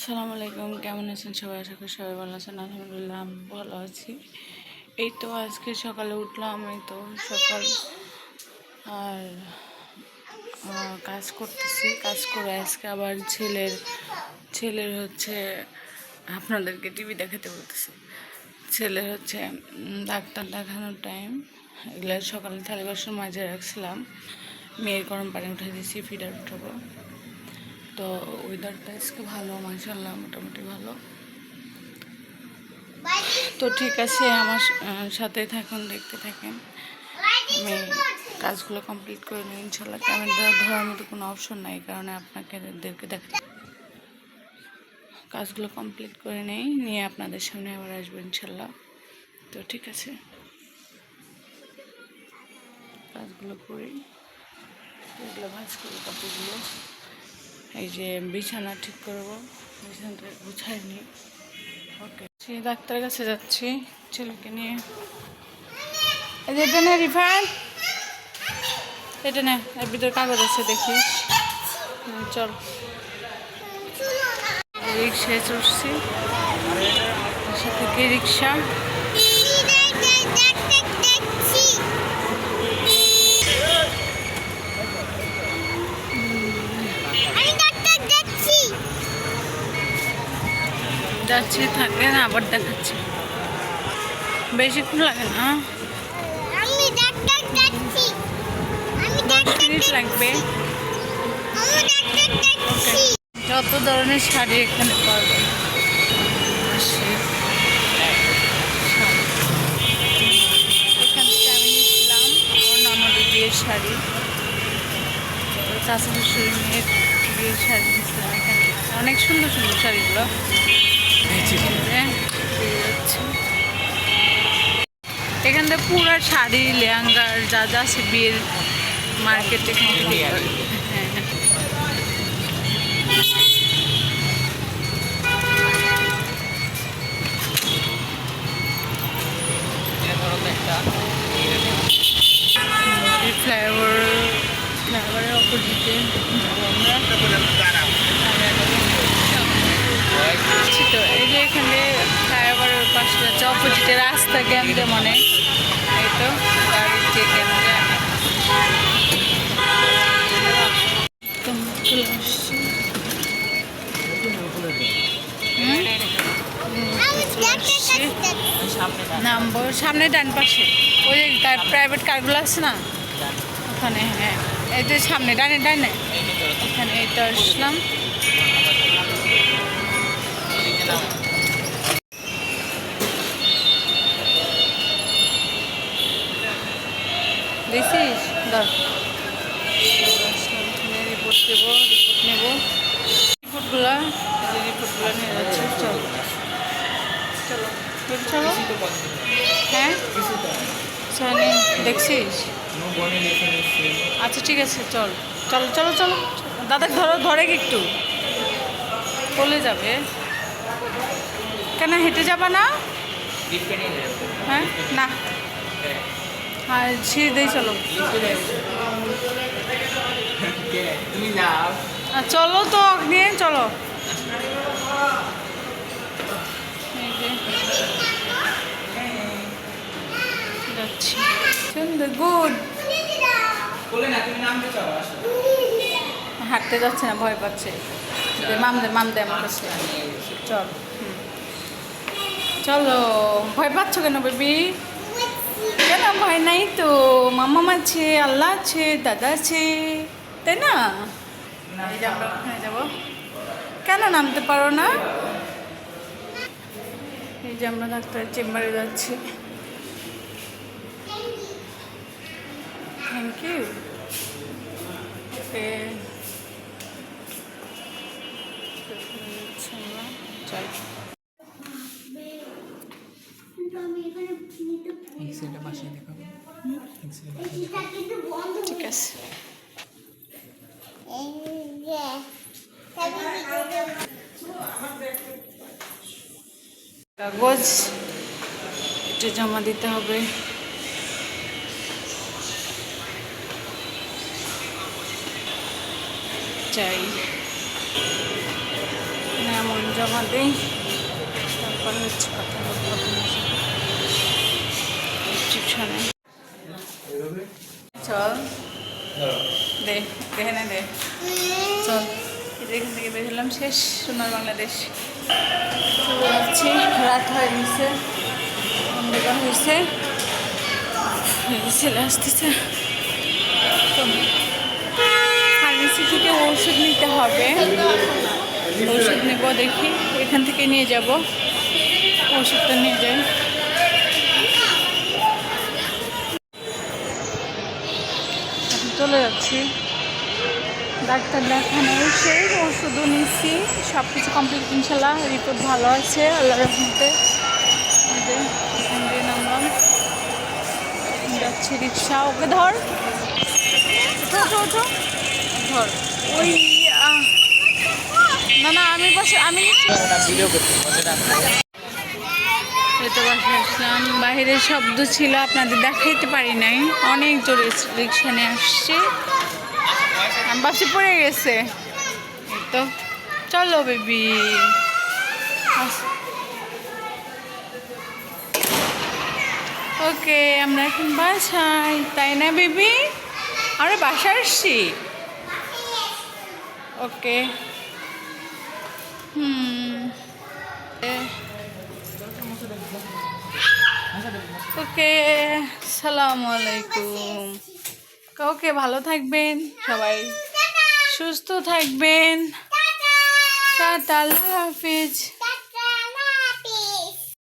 আসসালামু আলাইকুম, কেমন আছেন সবাই? আশা করি সবাই ভালো আছেন। আলহামদুলিল্লাহ, আমি ভালো আছি। এই তো আজকে সকালে উঠলাম, এই তো সকাল। আর কাজ করতেছি। কাজ করে আজকে আবার ছেলের ছেলের হচ্ছে, আপনাদেরকে টিভি দেখাতে বলতেছি। ছেলের হচ্ছে ডাক্তার দেখানোর টাইম এগুলো সকালে থালি মাঝে রাখছিলাম। মেয়ের গরম পানি উঠে দিয়েছি ফিডার উঠাবো। তো ওয়েদারটা আজকে ভালো মাসাল্লাহ মোটামুটি ভালো। তো ঠিক আছে, আমার সাথে থাকুন, দেখতে থাকেন। আমি কাজগুলো কমপ্লিট করে নিই ইনশাল্লাহ ক্যামেরা ধরার মতো কোনো অপশন নাই কারণে আপনাকে দেখাতে। কাজগুলো কমপ্লিট করে নেই, নিয়ে আপনাদের সামনে আবার আসব ইনশাল্লাহ তো ঠিক আছে। কাজগুলো করি। এগুলো ভাজ করি, কাপড়গুলো। এই যে বিছানা ঠিক করব। বিছানাটা গুছাই নি। ওকে ডাক্তারের কাছে যাচ্ছি, ছেলেকে নিয়ে। যে এটা নে রিফান এটা নে, এর ভিতরে কাগজ আছে, দেখি। চল। রিক্সায় চড়ছি। বাসা থেকে রিক্সা আমি ডাক্তার যাচ্ছি যাচ্ছি থাকলেন আবার দেখাচ্ছি। বেশিক্ষণ লাগে না? দশ মিনিট লাগবে। যত ধরনের শাড়ি এখানে পাওয়া যায়। শাড়ি। বিয়ের শাড়ি। তো চাচা শ্বশুরের মেয়ের বিয়ের শাড়ি নিয়েছিলাম এখান। অনেক সুন্দর সুন্দর শাড়িগুলো। এই যে, এখান থেকে পুরো শাড়ি লেহেঙ্গার যা যা আছে বিয়ের মার্কেটে ফ্লাইওভার ফ্লাইওভারের অপোজিটে আমরা অপোজিটে রাস্তা জ্ঞানদে মনে। এই তো, গাড়ি থেকে চলে আসছি হুম? আমি। ডাক্তার কাছে যাচ্ছি নামবো, সামনে ডান পাশে। ওই যে প্রাইভেট কারগুলো আছে না? ওখানে হ্যাঁ। এই যে সামনে, ডানে ডানে। ওখানে, এই তো আসলাম। রিপোর্ট দেবো রিপোর্ট নেব রিপোর্টগুলো। রিপোর্টগুলো। নিয়ে যাচ্ছে চল চলো তুমি চলো। হ্যাঁ সানি দেখছিস আচ্ছা ঠিক আছে চল চলো চলো। চলো দাদা ধরো ধরে কি একটু। চলে যাবে কেন হেঁটে যাবা না? হ্যাঁ না। হ্যাঁ ছিঁড়ে দিয়ে চলো। আর চলো তো নিয়ে চলো। যাচ্ছি। গুড। হাঁটতে যাচ্ছে না, ভয় পাচ্ছে। মাম দে মাম দে আমার কাছে। চল। চলো। ভয় পাচ্ছ কেন বেবি? কেন ভয় নাই তো মামাম আছে আল্লাহ আছে দাদা আছে তাই না যাব কেন নামতে পারো না এই যে আমরা ডাক্তারের চেম্বারে যাচ্ছি থ্যাংক ইউ চল বাসায় ঠিক আছে। কাগজ, এটা জমা দিতে হবে। চাই। এমন জমা দিই। তারপরে হচ্ছে কথা বলব রিসেপশনে চল। দে দেখে না দে। চল। এখান থেকে বের হলাম। শেষ সোনার বাংলাদেশ। যাচ্ছি রাত হয়ে গেছে। অন্ধকার হয়েছে। ছেলে আসতেছে। ফার্মেসি থেকে ওষুধ নিতে হবে। ওষুধ নেব দেখি। এখান থেকে নিয়ে যাব। ওষুধটা নিয়ে যাই। চলে যাচ্ছি। ডাক্তার দেখানো এসে ওষুধও নিচ্ছি সব কিছু কমপ্লিট ইনশাল্লাহ রিপোর্ট ভালো আছে আল্লাহর রহমতে। নামলাম। যাচ্ছি রিক্সা, ওকে ধর। ধর। ওই না না, আমি বসে, আমি এতো বাসে আসলাম বাইরের শব্দ ছিল, আপনাদের দেখাইতে পারি নাই। অনেক জোরে রিক্সা নিয়ে আসছে বাসে পড়ে গেছে। তো, চলো বেবি ওকে, আমরা এখন বাসায়, তাই না বেবি আমরা বাসায় আসছি। ওকে। হুম। ওকে সালাম আলাইকুম। কাউকে ভালো থাকবেন? সবাই সুস্থ থাকবেন। টাটা। আল্লাহ হাফিজ।